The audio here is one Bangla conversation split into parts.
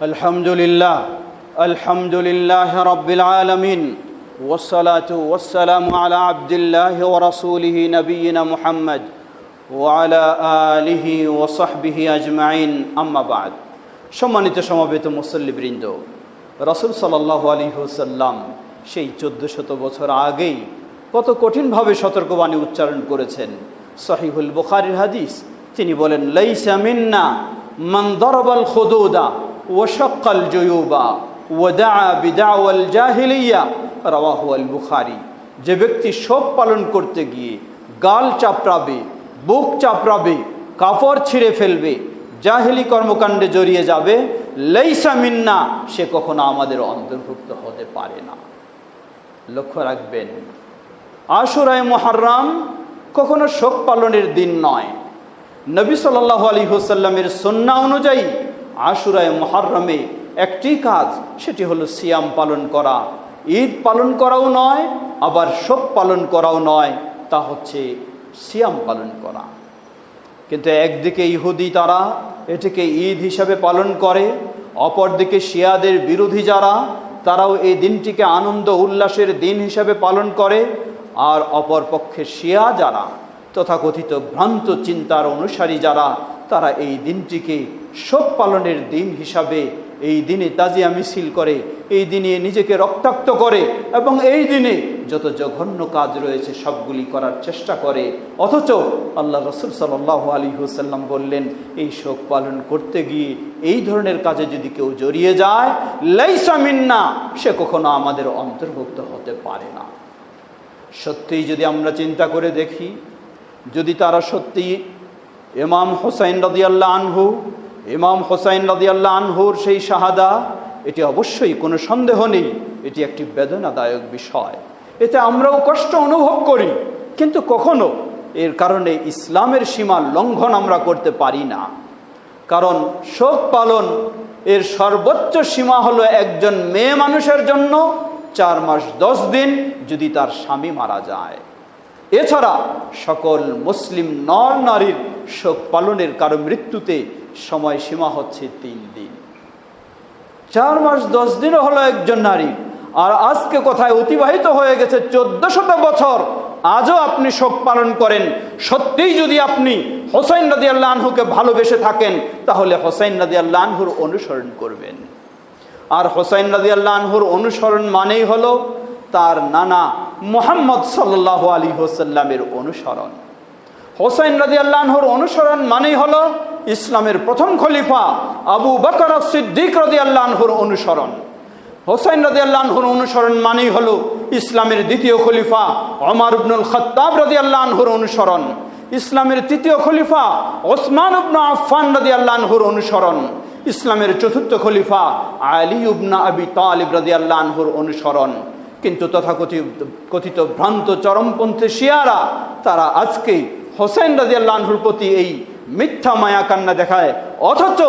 الحمد لله الحمد لله رب العالمين والصلاة والسلام على عبد الله ورسوله نبينا محمد وعلى آله وصحبه أجمعين أما بعد সম্মানিত সমাবেত মুসল্লিবৃন্দ রসুল সাল্লাহ আলী হুসাল্লাম সেই চোদ্দ শত বছর আগেই কত কঠিনভাবে সতর্কবাণী উচ্চারণ করেছেন সহিহুল বুখারির হাদিস তিনি বলেন লাইসা মিন্না মান দরবাল খুদুদা জয়ুবা ওয়াদা বিদাওয়াল জাহিলিয়া রাওয়াহু আল বুখারি যে ব্যক্তি শোক পালন করতে গিয়ে গাল চাপড়াবে, বুক চাপড়াবে কাপড় ছিঁড়ে ফেলবে, জাহিলি কর্মকাণ্ডে জড়িয়ে যাবে, লেইসা মিন্না, সে কখনো আমাদের অন্তর্ভুক্ত হতে পারে না। লক্ষ্য রাখবেন, আশুরায় মহারাম কখনো শোক পালনের দিন নয়। নবী সাল্লাহ আলী হুসাল্লামের সন্না অনুযায়ী আশুরায় মহারমে একটি কাজ, সেটি হলো সিয়াম পালন করা। ঈদ পালন করাও নয়, আবার শোক পালন করাও নয়, তা হচ্ছে সিয়াম পালন করা। কিন্তু একদিকে ইহুদি তারা এটিকে ঈদ হিসাবে পালন করে, অপরদিকে শিয়াদের বিরোধী যারা, তারাও এই দিনটিকে আনন্দ উল্লাসের দিন হিসাবে পালন করে, আর অপর পক্ষে শিয়া যারা, তথাকথিত ভ্রান্ত চিন্তার অনুসারী যারা, তারা এই দিনটিকে শোক পালনের দিন হিসাবে এই দিনে তাজিয়া মিছিল করে, এই দিনে নিজেকে রক্তাক্ত করে এবং এই দিনে যত জঘন্য কাজ রয়েছে সবগুলি করার চেষ্টা করে। অথচ আল্লাহ রসুল সাল্লাহ আলী হুসাল্লাম বললেন, এই শোক পালন করতে গিয়ে এই ধরনের কাজে যদি কেউ জড়িয়ে যায়, লাইসা মিন্না, সে কখনো আমাদের অন্তর্ভুক্ত হতে পারে না। সত্যিই যদি আমরা চিন্তা করে দেখি, যদি তারা সত্যি ইমাম হোসাইন রদিয়াল্লাহ আনহু ইমাম হোসাইন রদিয়াল্লাহ আনহুর সেই শাহাদা, এটি অবশ্যই কোনো সন্দেহ নেই, এটি একটি বেদনাদায়ক বিষয়। এতে আমরাও কষ্ট অনুভব করি, কিন্তু কখনো এর কারণে ইসলামের সীমা লঙ্ঘন আমরা করতে পারি না। কারণ শোক পালন, এর সর্বোচ্চ সীমা হলো একজন মেয়ে মানুষের জন্য চার মাস দশ দিন যদি তার স্বামী মারা যায়। এছাড়া সকল মুসলিম নর নারীর শোক পালনের কারও মৃত্যুতে সময় সীমা হচ্ছে তিন দিন। চার মাস, দশ দিনও হলো একজন নারী। আর আজকে কোথায় অতিবাহিত হয়ে গেছে চোদ্দ শত বছর, আজও আপনি শোক পালন করেন। সত্যিই যদি আপনি হোসাইন রাজি আল্লাহ ভালোবেসে থাকেন, তাহলে হোসাইন রাজি আল্লাহ অনুসরণ করবেন। আর হোসাইন রাজি আল্লাহ অনুসরণ মানেই হলো তার নানা মোহাম্মদ সাল্লাহ আলী হোসাল্লামের অনুসরণ। হোসাইন রাজি আল্লাহর অনুসরণ মানেই হলো ইসলামের প্রথম খলিফা আবু বকর সিদ্দিক আল্লাহর অনুসরণ। হোসাইন রাজি আল্লাহর অনুসরণ মানেই হলো ইসলামের দ্বিতীয় খলিফা অমর উবনুল খত্তাব রাজি আল্লাহর অনুসরণ। ইসলামের তৃতীয় খলিফা ওসমান উবনা আফফান রাজি আল্লাহর অনুসরণ। ইসলামের চতুর্থ খলিফা আলী উবনা আবি তালিব রাজি আল্লাহর অনুসরণ। কিন্তু তথাকথিত, কথিত ভ্রান্ত চরমপন্থী শিয়ারা তারা আজকে হোসেন রাজিয়াল্লাহুর প্রতি এই মিথ্যা মায়া কান্না দেখায়। অথচ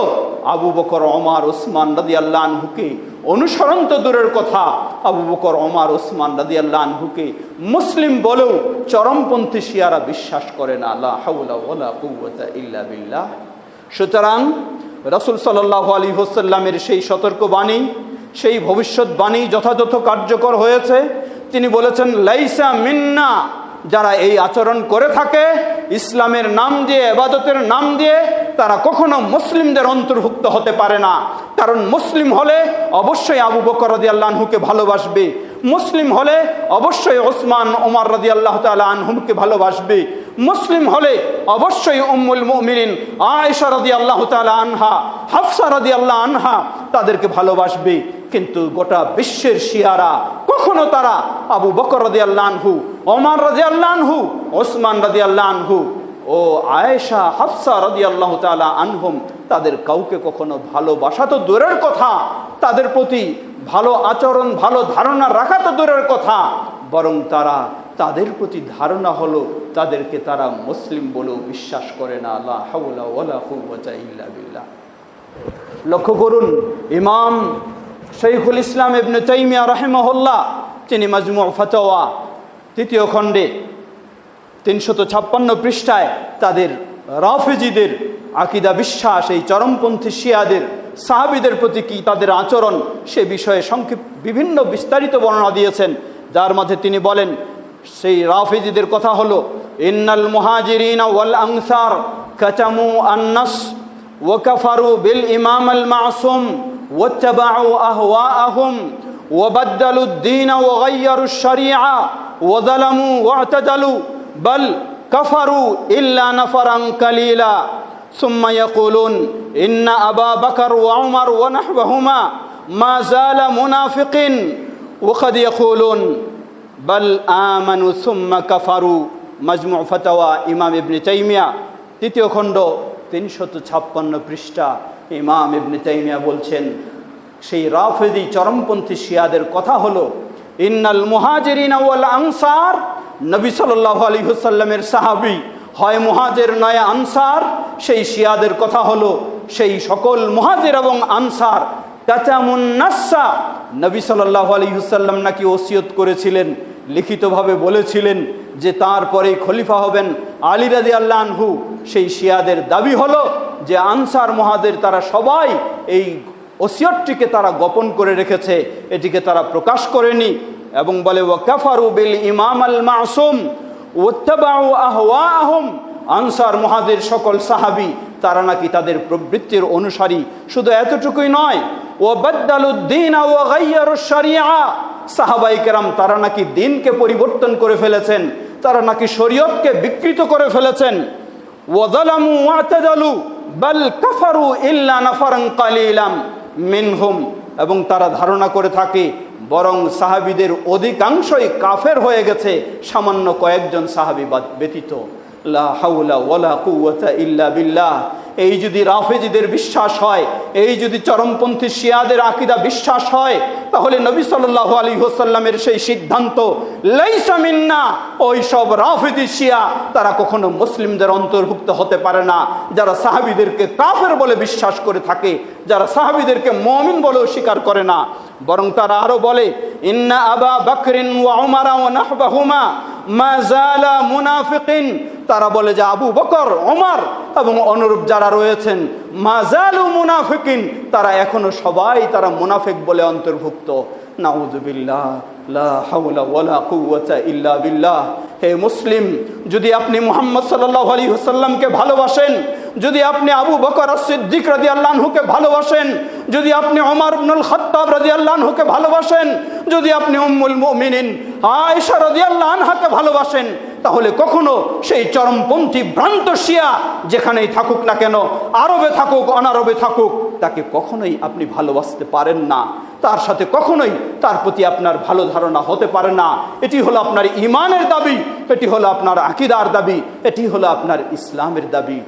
আবু বকর অমার ওসমান রাজি আল্লাহকে অনুসরণ তো দূরের কথা। আবু বকর অমার ওসমান রাজি আল্লাহকে মুসলিম বলেও চরমপন্থী শিয়ারা বিশ্বাস করে না। ইল্লা বিল্লাহ। সুতরাং রসুল সাল্লাহ আলী হোসাল্লামের সেই সতর্কবাণী, সেই ভবিষ্যৎবাণী যথাযথ কার্যকর হয়েছে। তিনি বলেছেন, লাইসা মিন্না যারা এই আচরণ করে থাকে, ইসলামের নাম দিয়ে, এবাদতের নাম দিয়ে, তারা কখনো মুসলিমদের অন্তর্ভুক্ত হতে পারে না। কারণ মুসলিম হলে অবশ্যই আবু বকর রাজি আল্লাহকে ভালোবাসবে। মুসলিম হলে অবশ্যই ওসমান ওমর রাজি আল্লাহ তালা আনহুমকে ভালোবাসবে। মুসলিম হলে অবশ্যই উম্মুল মুমিনিন আয়েশা রাদি আল্লাহ তালা আনহা, হাফসা রাদি আল্লাহ আনহা তাদেরকে ভালোবাসবে। কিন্তু গোটা বিশ্বের শিয়ারা কখনো তারা আবু বকর রাদি আল্লাহ আনহু, ওমর রাজি ওসমান রাদি আল্লাহ ও আয়েশা, হাফসা রাদি আল্লাহ তালা আনহুম তাদের কাউকে কখনো ভালোবাসা তো দূরের কথা, তাদের প্রতি ভালো আচরণ, ভালো ধারণা রাখা তো দূরের কথা, বরং তারা তাদের প্রতি ধারণা হলো তাদেরকে তারা মুসলিম বলেও বিশ্বাস করে না আল্লাহ লক্ষ্য করুন, ইমাম শৈখুল ইসলাম ইবনে তাইমিয়া রহেমহল্লা তিনি মাজমু ফতোয়া তৃতীয় খণ্ডে তিনশত ছাপ্পান্ন পৃষ্ঠায় তাদের রাফেজিদের আকিদা বিশ্বাস, এই চরমপন্থী শিয়াদের, সাহাবিদের প্রতি কী তাদের আচরণ, সে বিষয়ে সংক্ষিপ্ত বিভিন্ন বিস্তারিত বর্ণনা দিয়েছেন। যার মাঝে তিনি বলেন, সেই রাফেজিদের কথা হল, ইন্নাল মুহাজিরিন ওয়াল আনসার কাচামু আন্নাস ওয়াকাফারু বিল ইমাম আল মাসুম واتبعوا أهواءهم وبدلوا الدين وغيروا الشريعة وظلموا واعتدلوا بل كفروا إلا نفرا قليلا ثم يقولون إن أبا بكر وعمر ونحوهما ما زال منافق وقد يقولون بل آمنوا ثم كفروا مجموع فتوى إمام ابن تيمية তৃতীয় খণ্ড তিনশত ছাপ্পান্ন পৃষ্ঠা ইমাম ইবনে তাইমিয়া বলছেন, সেই রাফেদি চরমপন্থী শিয়াদের কথা হলো, ইন্নাল মুহাজিরিন ওয়াল আনসার নবী সাল্লাল্লাহু আলাইহি ওয়াসাল্লামের সাহাবী, হয় মুহাজির নয় আনসার সেই শিয়াদের কথা হলো, সেই সকল মুহাজির এবং আনসার কাচামুন নাসা নবী সাল্লাল্লাহু আলাইহি ওয়াসাল্লাম নাকি ওসিয়ত করেছিলেন লিখিতভাবে বলেছিলেন যে তারপরে খলিফা হবেন আলী রাজি আল্লাহ সেই শিয়াদের দাবি হলো যে আনসার মহাদের তারা সবাই এই ওসিয়তটিকে তারা গোপন করে রেখেছে, এটিকে তারা প্রকাশ করেনি এবং বলে ও কাফারু বিল ইমাম আল মাসুম ওত্তাবাউ আহওয়া আহম আনসার মহাদের সকল সাহাবি, তারা নাকি তাদের প্রবৃত্তির অনুসারী। শুধু এতটুকুই নয় ও বদ্দালুদ্দিন ও গাইয়ার শরিয়া সাহাবাই কেরাম তারা নাকি দিনকে পরিবর্তন করে ফেলেছেন, তারা নাকি শরীয়তকে বিকৃত করে ফেলেছেন। মিনহুম। এবং তারা ধারণা করে থাকে, বরং সাহাবিদের অধিকাংশই কাফের হয়ে গেছে, সামান্য কয়েকজন সাহাবি ব্যতীত। বিল্লাহ। এই যদি রাফেজিদের বিশ্বাস হয়, এই যদি চরমপন্থী শিয়াদের আকিদা বিশ্বাস হয় তাহলে নবী সাল্লাল্লাহু আলাইহি ওয়াসাল্লামের সেই সিদ্ধান্ত, লাইসা মিন্না, ওই সব রাফেজি শিয়া, তারা কখনো মুসলিমদের অন্তর্ভুক্ত হতে পারে না। যারা সাহাবীদেরকে কাফের বলে বিশ্বাস করে থাকে, যারা সাহাবীদেরকে মমিন বলেও স্বীকার করে না। বরং তারা আরও বলে, ইন্না আবা বকরিন তারা বলে যে, আবু বকর ওমর এবং অনুরূপ যারা রয়েছেন, মাজালু মুনাফিকিন, তারা এখনও সবাই তারা মুনাফিক বলে অন্তর্ভুক্ত। বিল্লাহ। হে মুসলিম, যদি আপনি মুহাম্মদ সাল্লাল্লাহু আলাইহি ওয়াসাল্লামকে ভালোবাসেন, যদি আপনি আবু বকর সিদ্দিক রাদিয়াল্লাহু আনহুকে ভালোবাসেন, যদি আপনি ওমর ইবনুল খাত্তাব রাদিয়াল্লাহু আনহুকে ভালোবাসেন, যদি আপনি উম্মুল মুমিনিন আয়েশা রাদিয়াল্লাহু আনহাকে ভালোবাসেন তাহলে কখনো সেই চরমপন্থী ভ্রান্ত শিয়া যেখানেই থাকুক না কেন, আরবে থাকুক, অনারবে থাকুক, তাকে কখনোই আপনি ভালোবাসতে পারেন না। তার সাথে কখনোই তার প্রতি আপনার ভালো ধারণা হতে পারে না। এটি হলো আপনার ইমানের দাবি, এটি হলো আপনার আকিদার দাবি, এটি হলো আপনার ইসলামের দাবি।